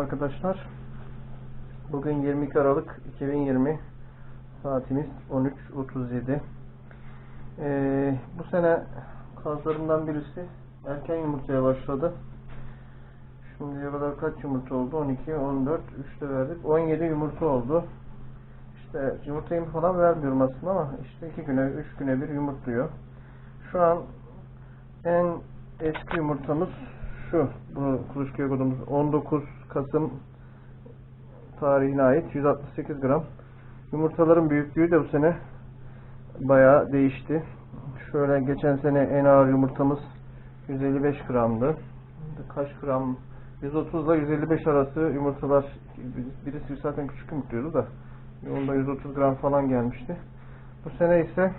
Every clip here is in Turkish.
arkadaşlar. Bugün 22 Aralık 2020 saatimiz 13.37. Ee, bu sene kazlarımdan birisi erken yumurtaya başladı. Şimdiye kadar kaç yumurta oldu? 12, 14, 3 de verdik. 17 yumurta oldu. İşte yumurtayı falan vermiyorum aslında ama işte 2 güne, 3 güne bir yumurtluyor. Şu an en eski yumurtamız şu. Bu kuluçkaya kodumuz 19 Kasım tarihine ait 168 gram. Yumurtaların büyüklüğü de bu sene bayağı değişti. Şöyle geçen sene en ağır yumurtamız 155 gramdı. Kaç gram? 130 ile 155 arası yumurtalar birisi zaten küçük yumurtluyordu da onda 130 gram falan gelmişti. Bu sene ise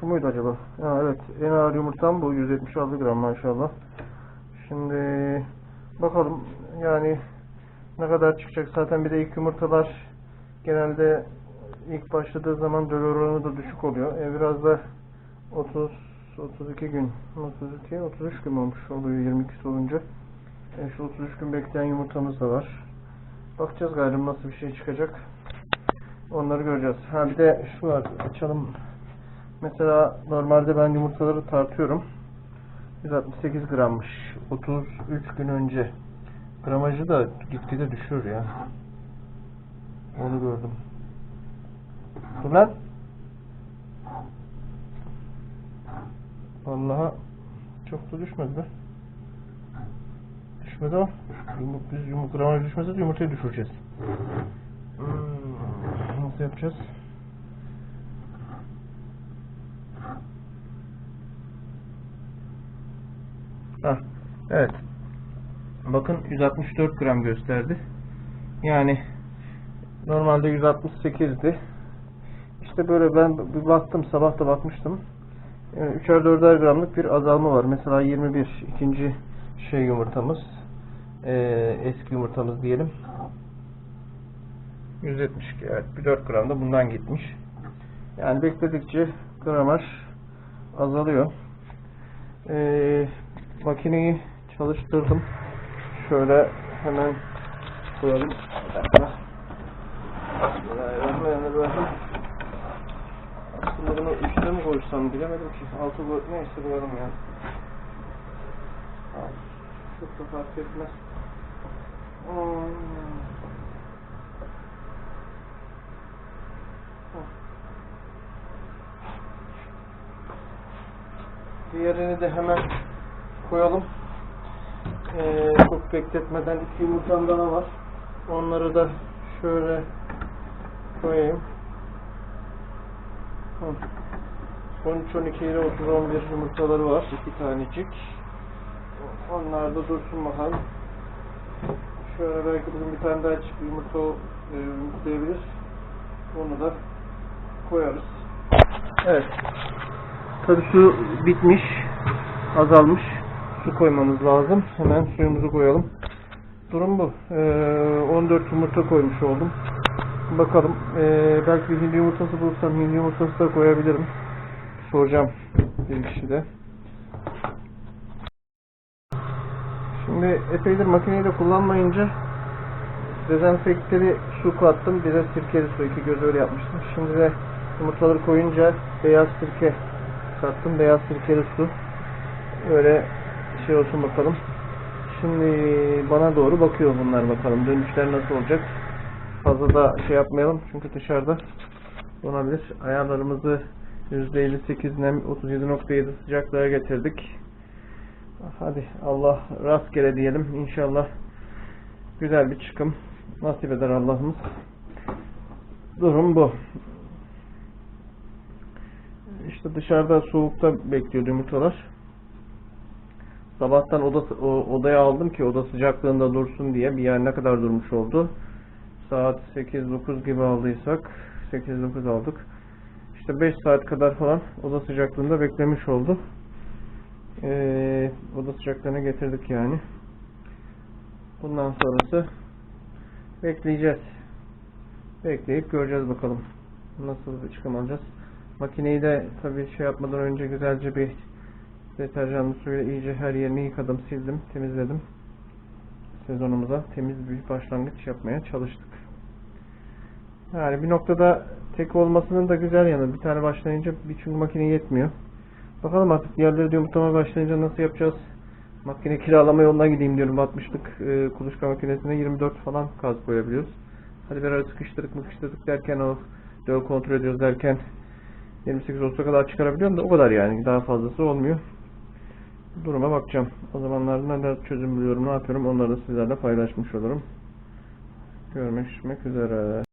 şu muydu acaba? Ha, evet en ağır yumurtam bu 176 gram maşallah. Şimdi bakalım yani ne kadar çıkacak zaten bir de ilk yumurtalar genelde ilk başladığı zaman döl oranı da düşük oluyor. E biraz da 30 32 gün 32 33 gün olmuş oluyor 22 olunca. E şu 33 gün bekleyen yumurtamız da var. Bakacağız gayrım nasıl bir şey çıkacak. Onları göreceğiz. Ha bir de şu var açalım. Mesela normalde ben yumurtaları tartıyorum. 168 grammış. 33 gün önce. Gramajı da gitgide düşüyor ya. Onu gördüm. Dur lan. Vallahi çok da düşmedi. Düşmedi o. Yumurt, biz yumurt gramaj düşmese de yumurtayı düşüreceğiz. Hmm, nasıl yapacağız? Hah, evet. Bakın 164 gram gösterdi. Yani normalde 168'di. İşte böyle ben bir baktım sabah da bakmıştım. Yani 3'er 4'er gramlık bir azalma var. Mesela 21 ikinci şey yumurtamız. Ee, eski yumurtamız diyelim. 172 evet. Bir 4 gram da bundan gitmiş. Yani bekledikçe gramaj azalıyor. Ee, makineyi çalıştırdım. Şöyle hemen koyalım. Bismillahirrahmanirrahim. Aslında bunu üstte mi koysam bilemedim ki. Altı koy... Neyse koyalım ya. Çok da fark etmez. Diğerini de hemen koyalım. Ee, çok bekletmeden iki yumurtam daha var. Onları da şöyle koyayım. 13-12 ile 30-11 yumurtaları var. iki tanecik. Onlar da dursun bakalım. Şöyle belki bugün bir tane daha çıkıp yumurta e, yumurtlayabilir. Onu da koyarız. Evet. Tabii su bitmiş, azalmış. Su koymamız lazım. Hemen suyumuzu koyalım. Durum bu. Ee, 14 yumurta koymuş oldum. Bakalım. Ee, belki bir hindi yumurtası bulursam hindi yumurtası da koyabilirim. Soracağım bir kişi de. Şimdi epeydir makineyi de kullanmayınca dezenfekteli su kattım. Bir de sirkeli su. iki göz öyle yapmıştım. Şimdi de yumurtaları koyunca beyaz sirke kattım. Beyaz sirkeli su. Öyle şey olsun bakalım. Şimdi bana doğru bakıyor bunlar bakalım. Dönüşler nasıl olacak? Fazla da şey yapmayalım. Çünkü dışarıda donabilir. Ayarlarımızı %58 nem 37.7 sıcaklığa getirdik. Hadi Allah rastgele diyelim. İnşallah güzel bir çıkım nasip eder Allah'ımız. Durum bu. İşte dışarıda soğukta bekliyor yumurtalar. Sabahtan oda, odaya aldım ki oda sıcaklığında dursun diye. Bir yer ne kadar durmuş oldu. Saat 8-9 gibi aldıysak 8-9 aldık. İşte 5 saat kadar falan oda sıcaklığında beklemiş oldu. Ee, oda sıcaklığına getirdik yani. Bundan sonrası bekleyeceğiz. Bekleyip göreceğiz bakalım. Nasıl bir çıkım alacağız. Makineyi de tabii şey yapmadan önce güzelce bir deterjanlı suyla iyice her yerini yıkadım, sildim, temizledim. sezonumuza temiz bir başlangıç yapmaya çalıştık. Yani bir noktada tek olmasının da güzel yanı. Bir tane başlayınca bir çünkü makine yetmiyor. Bakalım artık diğerleri de yumurtlamaya başlayınca nasıl yapacağız? Makine kiralama yoluna gideyim diyorum. 60'lık e, kuluçka makinesine 24 falan kaz koyabiliyoruz. Hadi bir ara sıkıştırdık mıkıştırdık derken o döl kontrol ediyoruz derken 28 Ağustos'a kadar çıkarabiliyorum da o kadar yani. Daha fazlası olmuyor. Duruma bakacağım. O zamanlar neler çözüm buluyorum, ne yapıyorum onları da sizlerle paylaşmış olurum. Görüşmek üzere.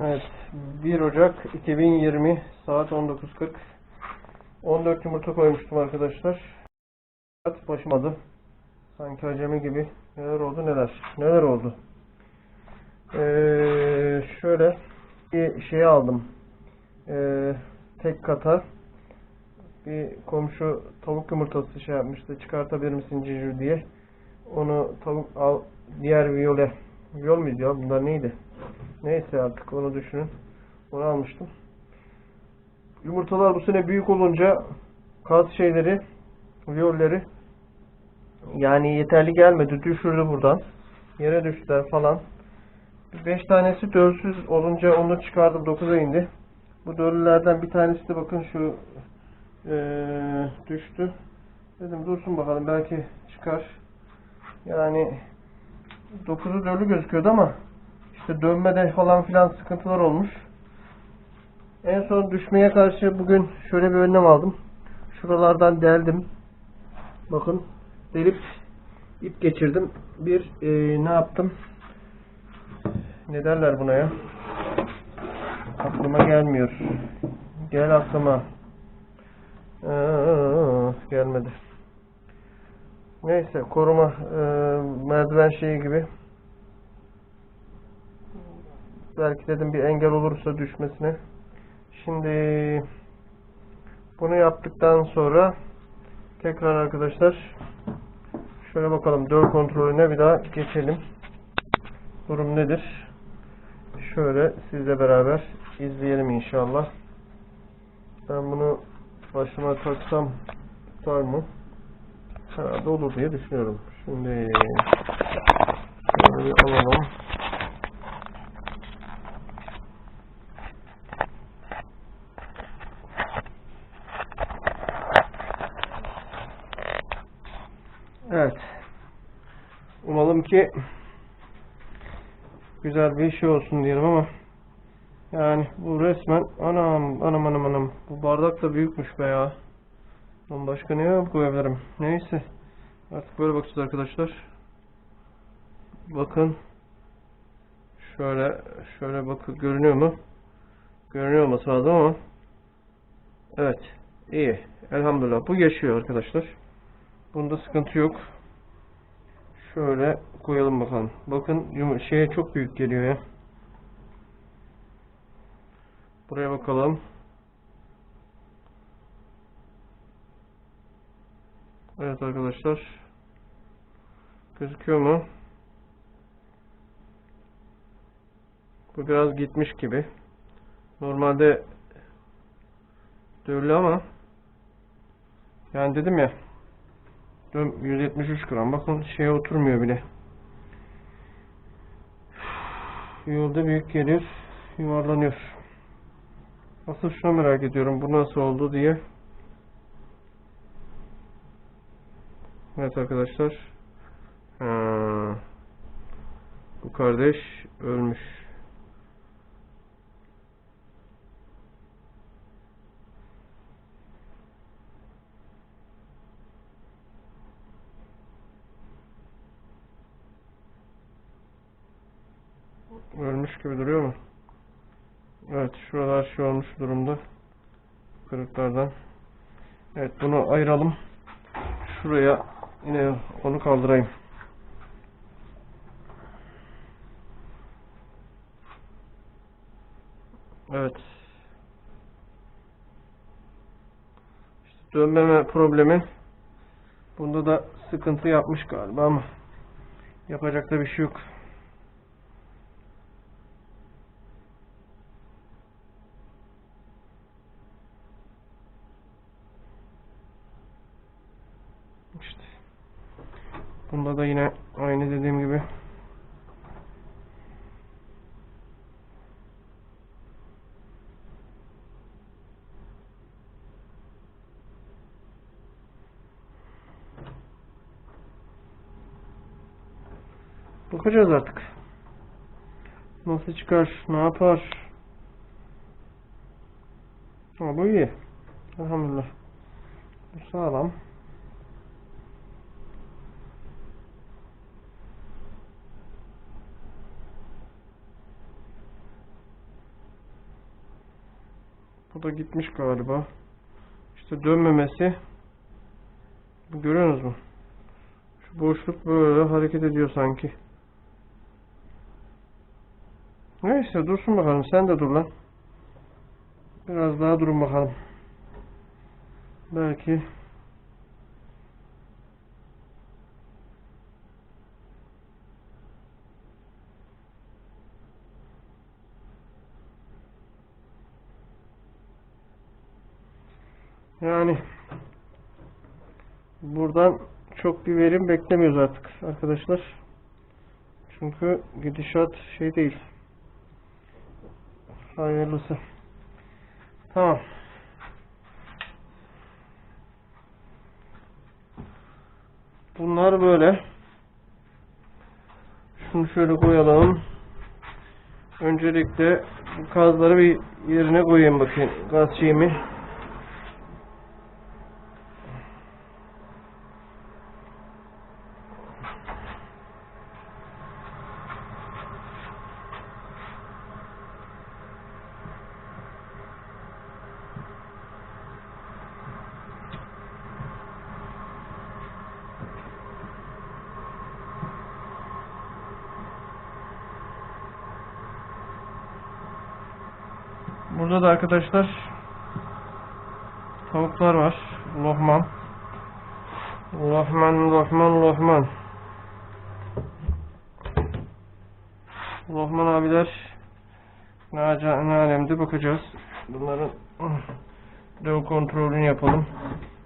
Evet, 1 Ocak 2020 saat 19.40 14 yumurta koymuştum arkadaşlar. Saat başımadı. Sanki acemi gibi. Neler oldu neler. Neler oldu. Ee, şöyle bir şey aldım. Ee, tek kata bir komşu tavuk yumurtası şey yapmıştı. Çıkartabilir misin Cicu diye. Onu tavuk al diğer viyole. Viyol muydu ya? Bunlar neydi? Neyse artık onu düşünün. Onu almıştım. Yumurtalar bu sene büyük olunca kaz şeyleri, viyolleri yani yeterli gelmedi. Düşürdü buradan. Yere düştüler falan. 5 tanesi dölsüz olunca onu çıkardım 9'a indi. Bu döllülerden bir tanesi de bakın şu eee, düştü. Dedim dursun bakalım belki çıkar. Yani 9'u döllü gözüküyordu ama işte dönmede falan filan sıkıntılar olmuş. En son düşmeye karşı bugün şöyle bir önlem aldım. Şuralardan deldim. Bakın delip ip geçirdim. Bir eee, ne yaptım? Ne derler buna ya? Aklıma gelmiyor. Gel aklıma. Aa, gelmedi. Neyse koruma e, merdiven şeyi gibi. Belki dedim bir engel olursa düşmesine. Şimdi bunu yaptıktan sonra tekrar arkadaşlar şöyle bakalım döl kontrolüne bir daha geçelim. Durum nedir? Şöyle sizle beraber izleyelim inşallah. Ben bunu başıma taksam tutar mı? Herhalde olur diye düşünüyorum. Şimdi şöyle alalım. Evet. Umalım ki güzel bir şey olsun diyelim ama yani bu resmen anam anam anam anam bu bardak da büyükmüş be ya. Lan başka ne koyabilirim? Neyse. Artık böyle bakacağız arkadaşlar. Bakın. Şöyle şöyle bakın görünüyor mu? Görünüyor olması lazım ama. Evet. iyi. Elhamdülillah. Bu geçiyor arkadaşlar. Bunda sıkıntı yok. Şöyle koyalım bakalım. Bakın şeye çok büyük geliyor ya. Buraya bakalım. Evet arkadaşlar. Gözüküyor mu? Bu biraz gitmiş gibi. Normalde döllü ama yani dedim ya dön- 173 gram. Bakın şeye oturmuyor bile. Yolda büyük geliyor. Yuvarlanıyor. Asıl şunu merak ediyorum. Bu nasıl oldu diye. Evet arkadaşlar. Ha, bu kardeş ölmüş gibi duruyor mu? Evet şuralar şey olmuş durumda. Kırıklardan. Evet bunu ayıralım. Şuraya yine onu kaldırayım. Evet. İşte dönmeme problemi bunda da sıkıntı yapmış galiba ama yapacak da bir şey yok. İşte Bunda da yine aynı dediğim gibi. Bakacağız artık. Nasıl çıkar, ne yapar? Ha, bu iyi. Elhamdülillah. Sağlam. Bu da gitmiş galiba. İşte dönmemesi. Bu Görüyorsunuz mu? Şu boşluk böyle hareket ediyor sanki. Neyse dursun bakalım. Sen de dur lan. Biraz daha durun bakalım. Belki yani buradan çok bir verim beklemiyoruz artık arkadaşlar. Çünkü gidişat şey değil. Hayırlısı. Tamam. Bunlar böyle. Şunu şöyle koyalım. Öncelikle bu kazları bir yerine koyayım bakayım. Gaz şeyimi. Burada da arkadaşlar tavuklar var. Lohman. Lohman, Lohman, Lohman. Lohman abiler ne, ne alemde bakacağız. Bunların dev kontrolünü yapalım.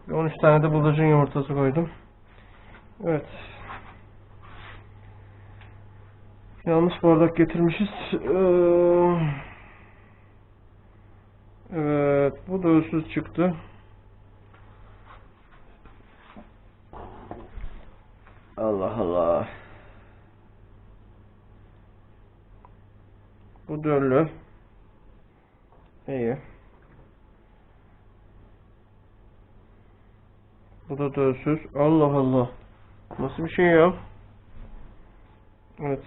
Bir 13 tane de bıldırcın yumurtası koydum. Evet. Yanlış bardak getirmişiz. Ee, Evet, bu da ölsüz çıktı. Allah Allah. Bu döllü. İyi. Bu da dölsüz. Allah Allah. Nasıl bir şey ya? Evet.